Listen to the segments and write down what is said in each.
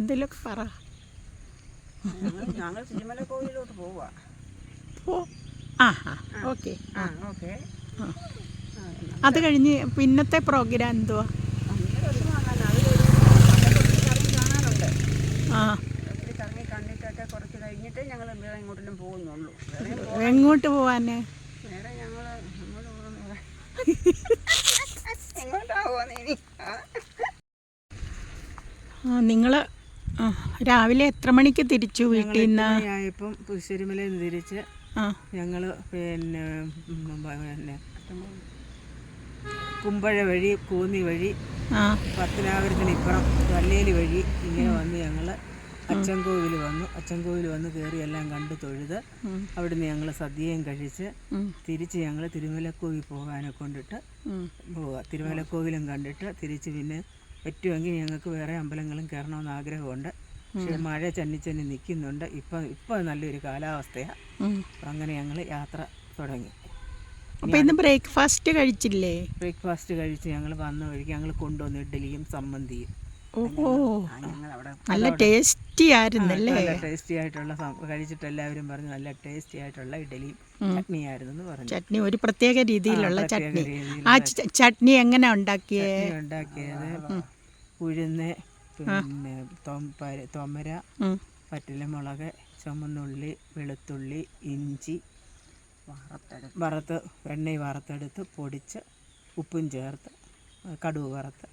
എന്തെങ്കിലുമൊക്കെ പറ. ഞങ്ങൾ- തിരുമല കോവിലോട്ട് പോവാ. പോ. ആ ആ ഓക്കെ. ആ ഓക്കെ. അത് കഴിഞ്ഞ് പിന്നത്തെ പ്രോഗ്രാം എന്തുവാ? ആ. കണ്ടിട്ടൊക്കെ കുറച്ച് കഴിഞ്ഞിട്ട് ഞങ്ങൾ വേറെ എങ്ങോട്ടെങ്കിലും പോകുന്നുള്ളൂ. എങ്ങോട്ട് പോവാന്? വേറെ ഞങ്ങൾ എങ്ങോട്ടാ? നിങ്ങൾ രാവിലെ എത്ര മണിക്ക് തിരിച്ചു വീട്ടിൽ നിന്ന്? ആയപ്പം പുതുശ്ശേരിമലയിൽ നിന്ന് തിരിച്ച് ഞങ്ങൾ ഞങ്ങൾ പിന്നെ കുമ്പഴ വഴി കൂന്നി വഴി പത്തനാപുരത്തിന് ഇപ്പുറം വല്ലേലി വഴി ഇങ്ങനെ വന്ന് ഞങ്ങൾ അച്ചൻകോവിൽ വന്നു. അച്ചൻകോവിൽ വന്ന് കയറി എല്ലാം കണ്ട് തൊഴുത്. അവിടുന്ന് ഞങ്ങൾ സദ്യയും കഴിച്ച് തിരിച്ച് ഞങ്ങൾ തിരുമലക്കോവിൽ പോകാനെ കൊണ്ടിട്ട്. പോവുക തിരുമലക്കോവിലും കണ്ടിട്ട് തിരിച്ച് പിന്നെ പറ്റുമെങ്കിൽ ഞങ്ങൾക്ക് വേറെ അമ്പലങ്ങളും കയറണമെന്ന് ആഗ്രഹമുണ്ട്. പക്ഷെ മഴ ചന്നിച്ചന്നി നിൽക്കുന്നുണ്ട്. ഇപ്പം ഇപ്പം നല്ലൊരു കാലാവസ്ഥയാണ്. അങ്ങനെ ഞങ്ങൾ യാത്ര തുടങ്ങി. അപ്പോൾ ഇന്ന് ബ്രേക്ക്ഫാസ്റ്റ് കഴിച്ചില്ലേ? ബ്രേക്ക്ഫാസ്റ്റ് കഴിച്ച് ഞങ്ങൾ വന്ന വഴിക്ക് ഞങ്ങൾ കൊണ്ടുവന്ന് ഇഡ്ഡലിയും സമ്മന്തിയും. നല്ല ടേസ്റ്റി ആയിരുന്നല്ലേ? നല്ല ടേസ്റ്റി ആയിട്ടുള്ള കഴിച്ചിട്ട് എല്ലാവരും പറഞ്ഞു നല്ല ടേസ്റ്റി ആയിട്ടുള്ള ഇഡലി ചട്നി ആയിരുന്നു പറഞ്ഞു. ചട്നി ഒരു പ്രത്യേക രീതിയിലുള്ള ചട്നി. ആ ചട്നി എങ്ങനെ ഉണ്ടാക്കിയേ? ഉണ്ടാക്കിയത് ഉഴുന്ന് പിന്നെ തൊമര. പറ്റിലമുളക് ചുമന്നുള്ളി വെളുത്തുള്ളി ഇഞ്ചി വറുത്ത് എണ്ണ വറുത്തെടുത്ത് പൊടിച്ച് ഉപ്പും ചേർത്ത് കടുവ് വറുത്ത്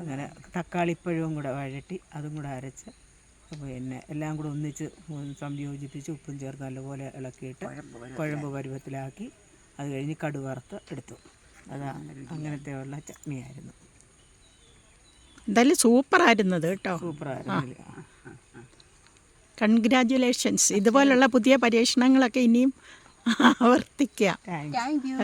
അങ്ങനെ തക്കാളിപ്പഴവും കൂടെ വഴറ്റി അതും കൂടെ അരച്ച് പിന്നെ എല്ലാം കൂടെ ഒന്നിച്ച് സംയോജിപ്പിച്ച് ഉപ്പും ചേർത്ത് നല്ലപോലെ ഇളക്കിയിട്ട് കുഴമ്പ് പരുവത്തിലാക്കി. അത് കഴിഞ്ഞ് കടുവറുത്ത് എടുത്തു. അതാ അങ്ങനത്തെ ഉള്ള ചട്നിയായിരുന്നു. എന്തായാലും സൂപ്പറായിരുന്നത് കേട്ടോ. സൂപ്പറായിരുന്നു കൺഗ്രാറ്റുലേഷൻസ് ഇതുപോലുള്ള പുതിയ പരീക്ഷണങ്ങളൊക്കെ ഇനിയും ആവർത്തിക്കുക താങ്ക് യു